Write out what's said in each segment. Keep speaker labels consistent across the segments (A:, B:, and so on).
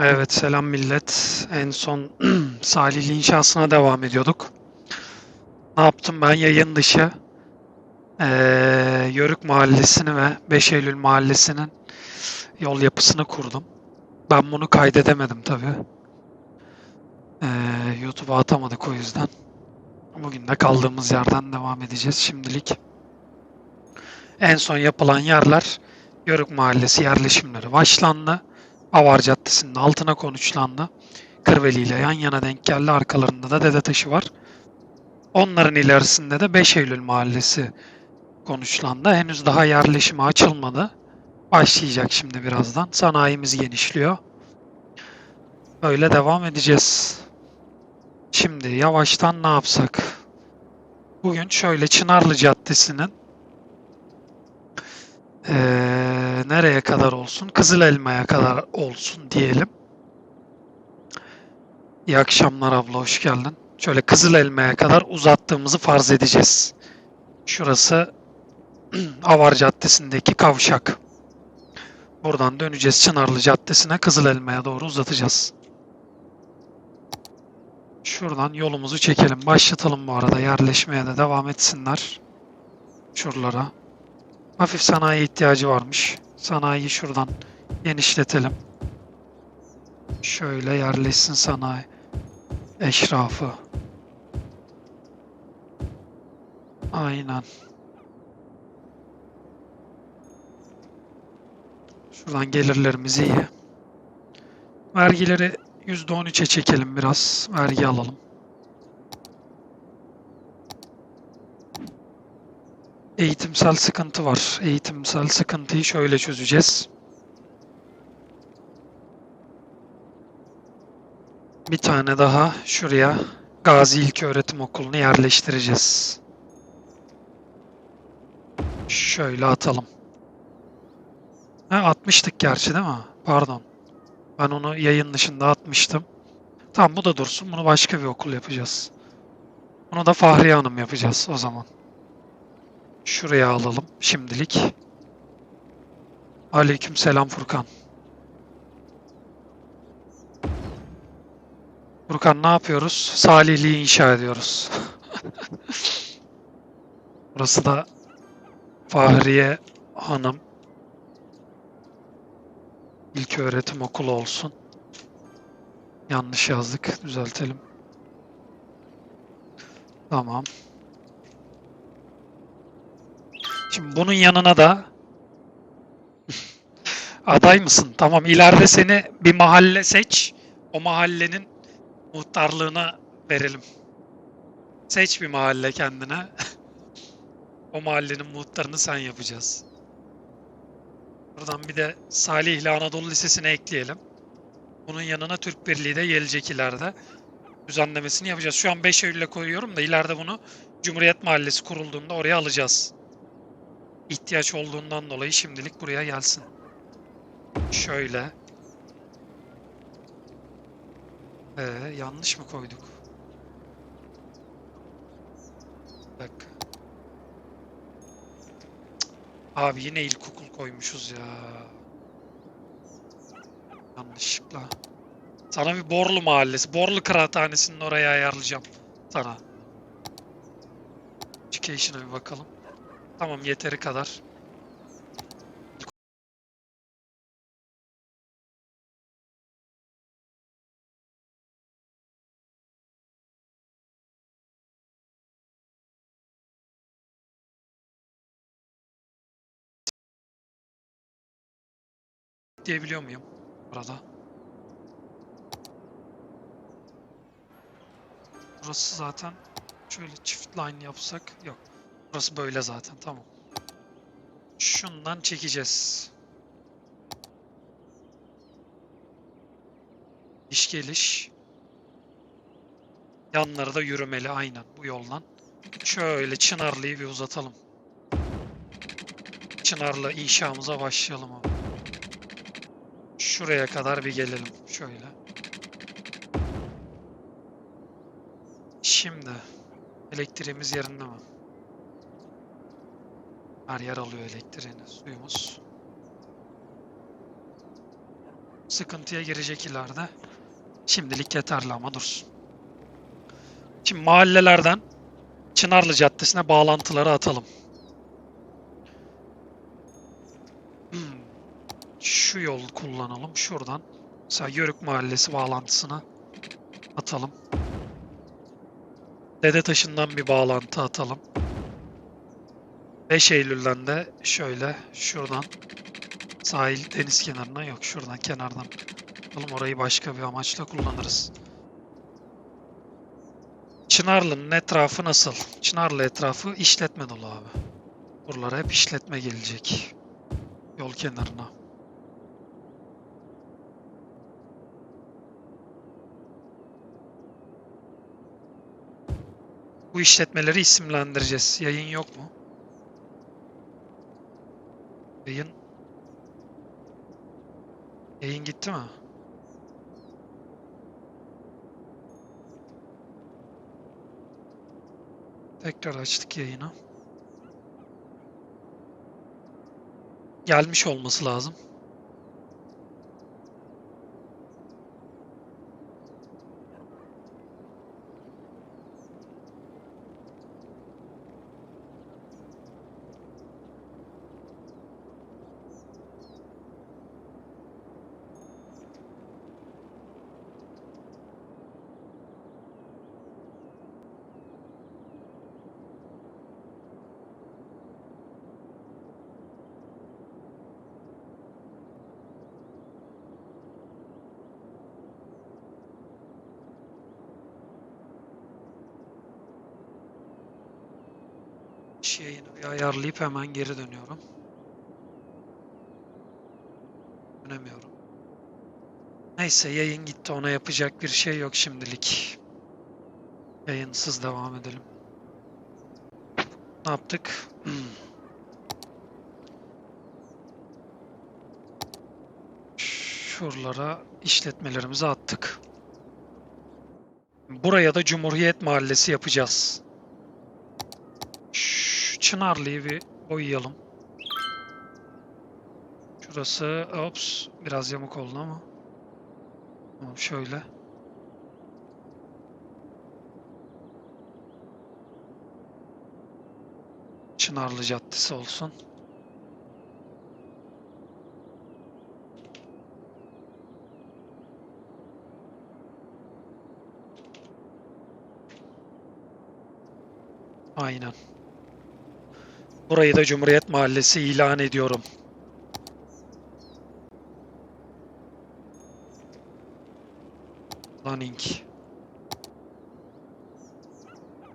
A: Evet selam millet. En son Salihli inşasına devam ediyorduk. Ne yaptım ben yayın dışı eee, Yörük Mahallesi'ni ve 5 Eylül Mahallesi'nin yol yapısını kurdum. Ben bunu kaydedemedim tabii. Eee YouTube'a atamadık o yüzden. Bugün de kaldığımız yerden devam edeceğiz şimdilik. En son yapılan yerler Yörük Mahallesi yerleşimleri başlandı. Avar Caddesi'nin altına konuşlandı. Kırveli ile yan yana denk geldi. Arkalarında da Dede Taşı var. Onların ilerisinde de 5 Eylül Mahallesi konuşlandı. Henüz daha yerleşime açılmadı. Başlayacak şimdi birazdan. Sanayimiz genişliyor. Böyle devam edeceğiz. Şimdi yavaştan ne yapsak? Bugün şöyle Çınarlı Caddesi'nin eee, nereye kadar olsun? Kızılelma'ya kadar olsun diyelim. İyi akşamlar abla, hoş geldin. Şöyle Kızılelma'ya kadar uzattığımızı farz edeceğiz. Şurası Avar Caddesi'ndeki kavşak. Buradan döneceğiz Çınarlı Caddesi'ne Kızılelma'ya doğru uzatacağız. Şuradan yolumuzu çekelim. Başlatalım bu arada. Yerleşmeye de devam etsinler. Şuralara. Hafif sanayi ihtiyacı varmış. Sanayiyi şuradan genişletelim. Şöyle yerleşsin sanayi. Eşrafı. Aynen. Şuradan gelirlerimiz iyi. Vergileri %13'e çekelim biraz. Vergi alalım. Eğitimsel sıkıntı var. Eğitimsel sıkıntıyı şöyle çözeceğiz. Bir tane daha şuraya Gazi İlköğretim Okulu'nu yerleştireceğiz. Şöyle atalım. Ha, atmıştık gerçi değil mi? Pardon. Ben onu yayın dışında atmıştım. Tamam bu da dursun. Bunu başka bir okul yapacağız. Bunu da Fahriye Hanım yapacağız o zaman. Şuraya alalım şimdilik. Aleykümselam Furkan. Furkan ne yapıyoruz? Salihli'yi inşa ediyoruz. Burası da Fahriye Hanım İlköğretim Okulu olsun. Yanlış yazdık. Düzeltelim. Tamam. Şimdi bunun yanına da aday mısın? Tamam ileride seni bir mahalle seç. O mahallenin muhtarlığına verelim. Seç bir mahalle kendine. o mahallenin muhtarını sen yapacağız. Buradan bir de Salihli Anadolu Lisesi'ne ekleyelim. Bunun yanına Türk Birliği de gelecek ileride. Düzenlemesini yapacağız. Şu an 5 Eylül'e koyuyorum da ileride bunu Cumhuriyet Mahallesi kurulduğunda oraya alacağız. İhtiyaç olduğundan dolayı şimdilik buraya gelsin. Şöyle. Ee, yanlış mı koyduk? Cık. Abi yine ilkokul koymuşuz ya. Yanlışlıkla. Sana bir Borlu Mahallesi, Borlu Kıraathanesi'nin oraya ayarlayacağım. Sana. Education'a bir bakalım. Tamam yeteri kadar. diyebiliyor muyum? Burada. Burası zaten şöyle çift line yapsak yok. Burası böyle zaten tamam. Şundan çekeceğiz. İş geliş. Yanları da yürümeli aynen bu yoldan. Şöyle Çınarlı'yı bir uzatalım. Çınarlı inşamıza başlayalım abi. Şuraya kadar bir gelelim şöyle. Şimdi elektriğimiz yerinde mi? Her yer alıyor elektriğini, suyumuz. Sıkıntıya girecek ileride. Şimdilik yeterli ama dursun. Şimdi mahallelerden Çınarlı Caddesi'ne bağlantıları atalım. Hmm. Şu yol kullanalım. Şuradan. Mesela Yörük Mahallesi bağlantısına atalım. Dede Taşı'ndan bir bağlantı atalım. 5 Eylül'den de şöyle şuradan sahil deniz kenarına yok şuradan kenardan. Oğlum orayı başka bir amaçla kullanırız. Çınarlı'nın etrafı nasıl? Çınarlı etrafı işletme dolu abi. Buralara hep işletme gelecek. Yol kenarına. Bu işletmeleri isimlendireceğiz. Yayın yok mu? Yayın... Yayın gitti mi? Tekrar açtık yayını. Gelmiş olması lazım. İş yayını bir ayarlayıp hemen geri dönüyorum. Dönemiyorum. Neyse yayın gitti ona yapacak bir şey yok şimdilik. Yayınsız devam edelim. Ne yaptık? Şuralara işletmelerimizi attık. Buraya da Cumhuriyet Mahallesi yapacağız. Çınarlı'yı bir boyayalım. Şurası, ops, biraz yamuk oldu ama. Tamam, şöyle. Çınarlı Caddesi olsun. Aynen. Burayı da Cumhuriyet Mahallesi ilan ediyorum. Planning.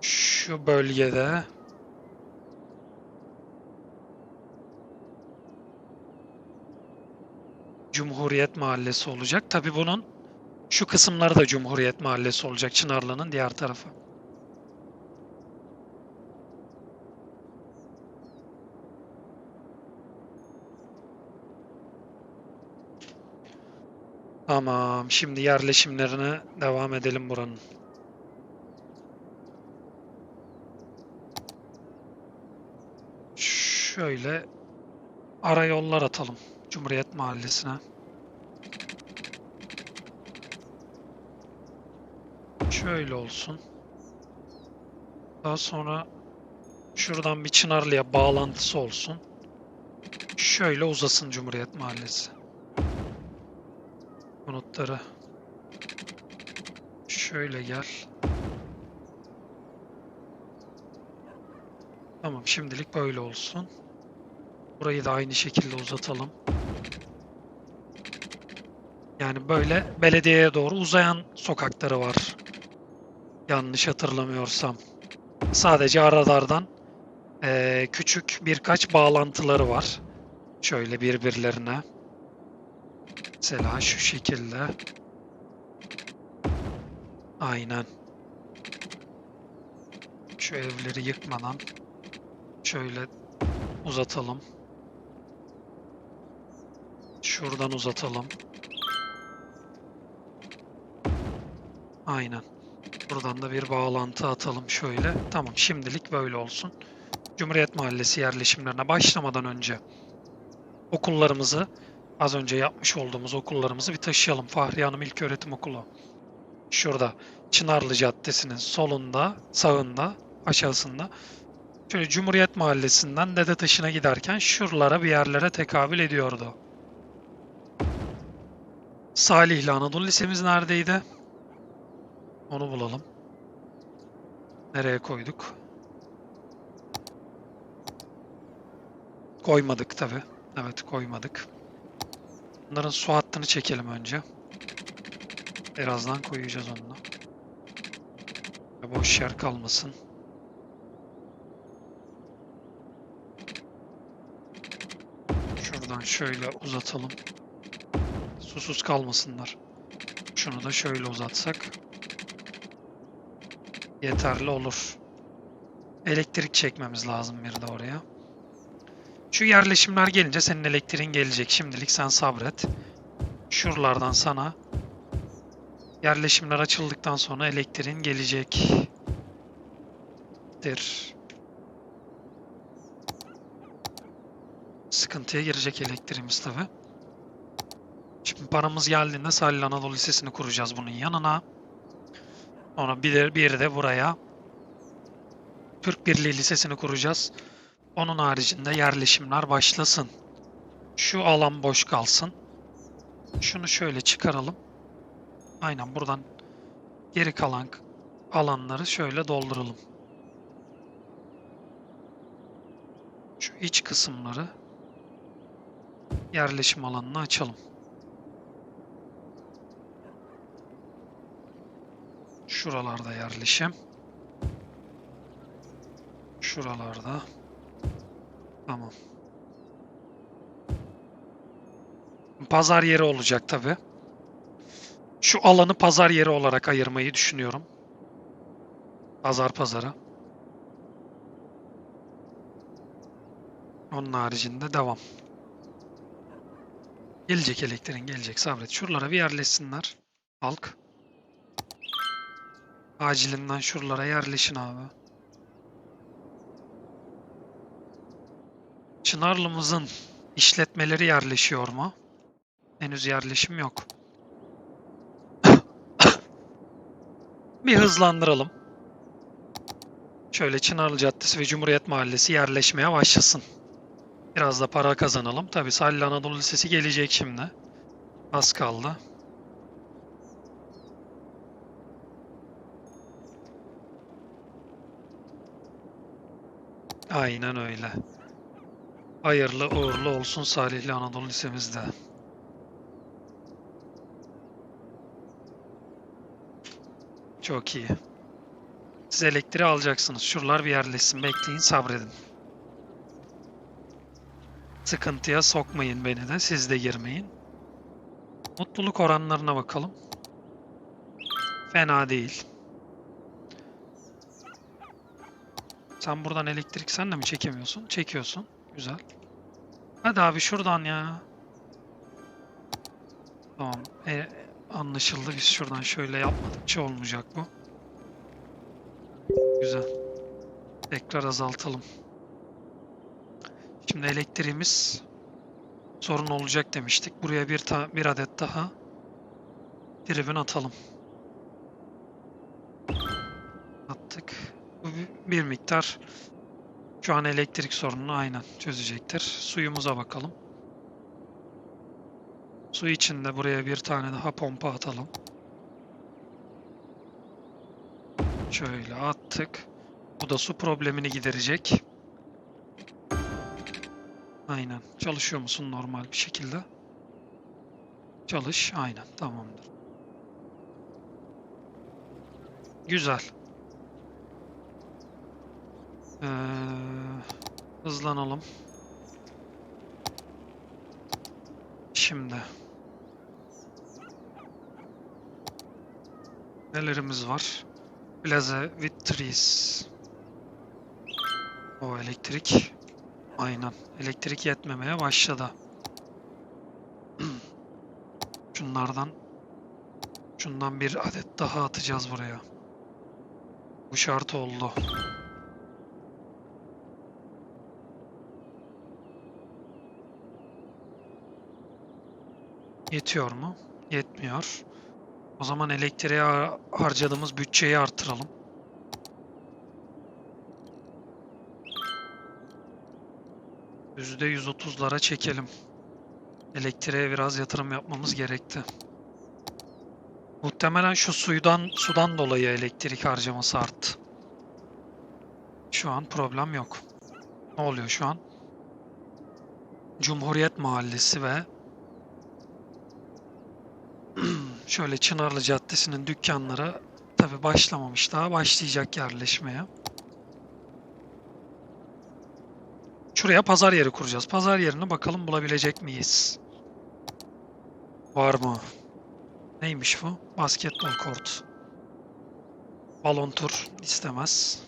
A: Şu bölgede Cumhuriyet Mahallesi olacak. Tabii bunun şu kısımları da Cumhuriyet Mahallesi olacak. Çınarlı'nın diğer tarafı. Tamam. Şimdi yerleşimlerine devam edelim buranın. Şöyle ara yollar atalım Cumhuriyet Mahallesi'ne. Şöyle olsun. Daha sonra şuradan bir Çınarlı'ya bağlantısı olsun. Şöyle uzasın Cumhuriyet Mahallesi. Konutları. Şöyle gel. Tamam şimdilik böyle olsun. Burayı da aynı şekilde uzatalım. Yani böyle belediyeye doğru uzayan sokakları var. Yanlış hatırlamıyorsam. Sadece aralardan eee, küçük birkaç bağlantıları var. Şöyle birbirlerine. Mesela şu şekilde. Aynen. Şu evleri yıkmadan şöyle uzatalım. Şuradan uzatalım. Aynen. Buradan da bir bağlantı atalım şöyle. Tamam şimdilik böyle olsun. Cumhuriyet Mahallesi yerleşimlerine başlamadan önce okullarımızı Az önce yapmış olduğumuz okullarımızı bir taşıyalım. Fahriye Hanım İlköğretim Okulu. Şurada Çınarlı Caddesi'nin solunda, sağında, aşağısında. Şöyle Cumhuriyet Mahallesi'nden Dede Taşı'na giderken şuralara bir yerlere tekabül ediyordu. Salihli Anadolu Lisemiz neredeydi? Onu bulalım. Nereye koyduk? Koymadık tabi. Evet koymadık. Bunların su hattını çekelim önce. Birazdan koyacağız onunla. Boş yer kalmasın. Şuradan şöyle uzatalım. Susuz kalmasınlar. Şunu da şöyle uzatsak. Yeterli olur. Elektrik çekmemiz lazım bir de oraya. Şu yerleşimler gelince senin elektriğin gelecek. Şimdilik sen sabret. Şuralardan sana yerleşimler açıldıktan sonra elektriğin gelecek. dir. Sıkıntıya girecek elektriğimiz tabi. Şimdi paramız geldiğinde Salih Anadolu Lisesi'ni kuracağız bunun yanına. Sonra bir de, bir de buraya Türk Birliği Lisesi'ni kuracağız. Onun haricinde yerleşimler başlasın. Şu alan boş kalsın. Şunu şöyle çıkaralım. Aynen buradan geri kalan alanları şöyle dolduralım. Şu iç kısımları yerleşim alanını açalım. Şuralarda yerleşim. Şuralarda. Tamam. Pazar yeri olacak tabi. Şu alanı pazar yeri olarak ayırmayı düşünüyorum. Pazar pazara. Onun haricinde devam. Gelecek elektriğin gelecek sabret. Şuralara bir yerleşsinler. Halk. Acilinden şuralara yerleşin abi. Çınarlı'mızın işletmeleri yerleşiyor mu? Henüz yerleşim yok. Bir hızlandıralım. Şöyle Çınarlı Caddesi ve Cumhuriyet Mahallesi yerleşmeye başlasın. Biraz da para kazanalım. Tabii Salih Anadolu Lisesi gelecek şimdi. Az kaldı. Aynen öyle. Hayırlı uğurlu olsun Salihli Anadolu Lisemizde. Çok iyi. Siz elektriği alacaksınız. Şuralar bir yerleşsin. Bekleyin, sabredin. Sıkıntıya sokmayın beni de. Siz de girmeyin. Mutluluk oranlarına bakalım. Fena değil. Sen buradan elektrik sen de mi çekemiyorsun? Çekiyorsun. Güzel. Hadi abi şuradan ya. Tamam. E, anlaşıldı. Biz şuradan şöyle yapmadıkça olmayacak bu. Güzel. Tekrar azaltalım. Şimdi elektriğimiz sorun olacak demiştik. Buraya bir, ta bir adet daha tribün atalım. Attık. Bu bir miktar şu an elektrik sorununu aynen çözecektir. Suyumuza bakalım. Su için de buraya bir tane daha pompa atalım. Şöyle attık. Bu da su problemini giderecek. Aynen. Çalışıyor musun normal bir şekilde? Çalış. Aynen. Tamamdır. Güzel. Ee, hızlanalım. Şimdi. Nelerimiz var? Plaza with trees. O elektrik. Aynen. Elektrik yetmemeye başladı. Şunlardan şundan bir adet daha atacağız buraya. Bu şart oldu. Yetiyor mu? Yetmiyor. O zaman elektriğe har- harcadığımız bütçeyi artıralım. Yüzde 130'lara çekelim. Elektriğe biraz yatırım yapmamız gerekti. Muhtemelen şu suydan sudan dolayı elektrik harcaması arttı. Şu an problem yok. Ne oluyor şu an? Cumhuriyet Mahallesi ve şöyle Çınarlı Caddesi'nin dükkanları tabi başlamamış daha başlayacak yerleşmeye. Şuraya pazar yeri kuracağız. Pazar yerini bakalım bulabilecek miyiz? Var mı? Neymiş bu? Basketbol kort. Balon tur istemez.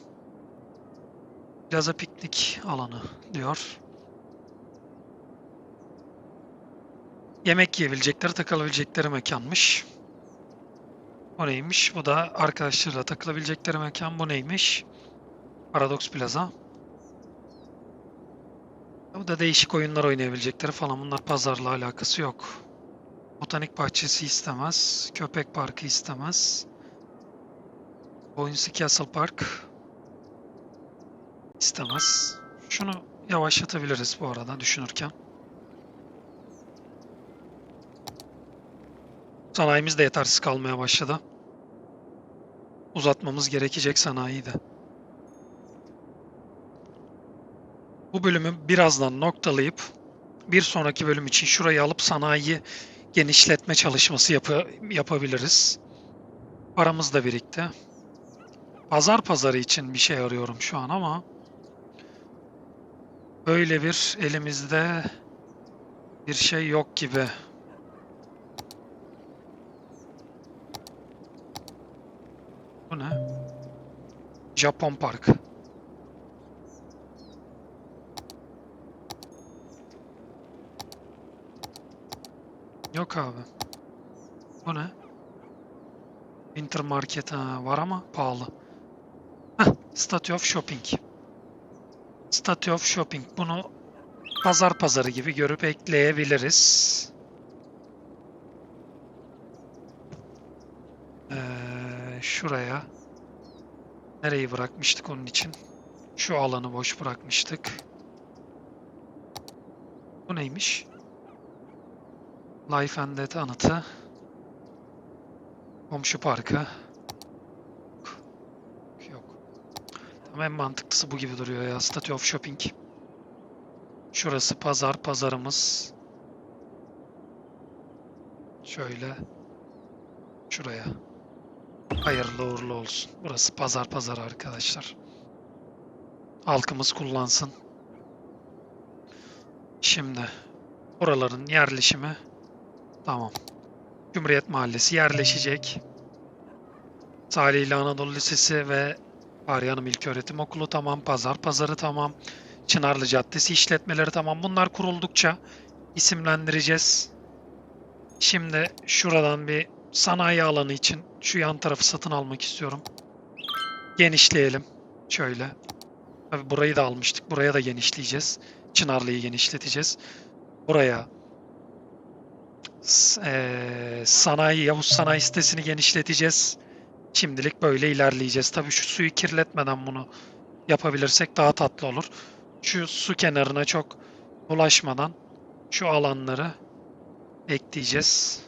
A: Plaza piknik alanı diyor. Yemek yiyebilecekleri, takılabilecekleri mekanmış. O neymiş? Bu da arkadaşlarla takılabilecekleri mekan. Bu neymiş? Paradox Plaza. Bu da değişik oyunlar oynayabilecekleri falan. Bunlar pazarla alakası yok. Botanik bahçesi istemez. Köpek parkı istemez. Boynuzu Castle Park istemez. Şunu yavaşlatabiliriz bu arada düşünürken. Sanayimiz de yetersiz kalmaya başladı. Uzatmamız gerekecek sanayiyi de. Bu bölümü birazdan noktalayıp bir sonraki bölüm için şurayı alıp sanayiyi genişletme çalışması yapı yapabiliriz. Paramız da birikti. Pazar pazarı için bir şey arıyorum şu an ama böyle bir elimizde bir şey yok gibi. Bu ne? Japon Park. Yok abi. Bu ne? Winter Market ha, var ama pahalı. Heh, Statue of Shopping. Statue of Shopping. Bunu pazar pazarı gibi görüp ekleyebiliriz. Şuraya. Nereyi bırakmıştık onun için? Şu alanı boş bırakmıştık. Bu neymiş? Life and Death anıtı. Komşu parkı. Yok. Tamam en mantıklısı bu gibi duruyor ya. Statue of Shopping. Şurası pazar. Pazarımız. Şöyle. Şuraya. Hayırlı uğurlu olsun. Burası pazar pazar arkadaşlar. Halkımız kullansın. Şimdi buraların yerleşimi tamam. Cumhuriyet Mahallesi yerleşecek. Salihli Anadolu Lisesi ve Aryanım İlköğretim Okulu tamam. Pazar Pazarı tamam. Çınarlı Caddesi işletmeleri tamam. Bunlar kuruldukça isimlendireceğiz. Şimdi şuradan bir sanayi alanı için şu yan tarafı satın almak istiyorum. Genişleyelim. Şöyle. Tabii burayı da almıştık. Buraya da genişleyeceğiz. Çınarlı'yı genişleteceğiz. Buraya eee, sanayi, Yavuz Sanayi sitesini genişleteceğiz. Şimdilik böyle ilerleyeceğiz. Tabii şu suyu kirletmeden bunu yapabilirsek daha tatlı olur. Şu su kenarına çok ulaşmadan şu alanları ekleyeceğiz.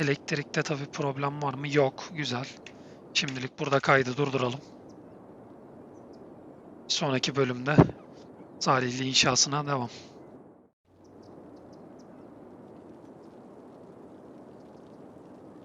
A: Elektrikte tabii problem var mı? Yok. Güzel. Şimdilik burada kaydı durduralım. Sonraki bölümde Salihli inşasına devam.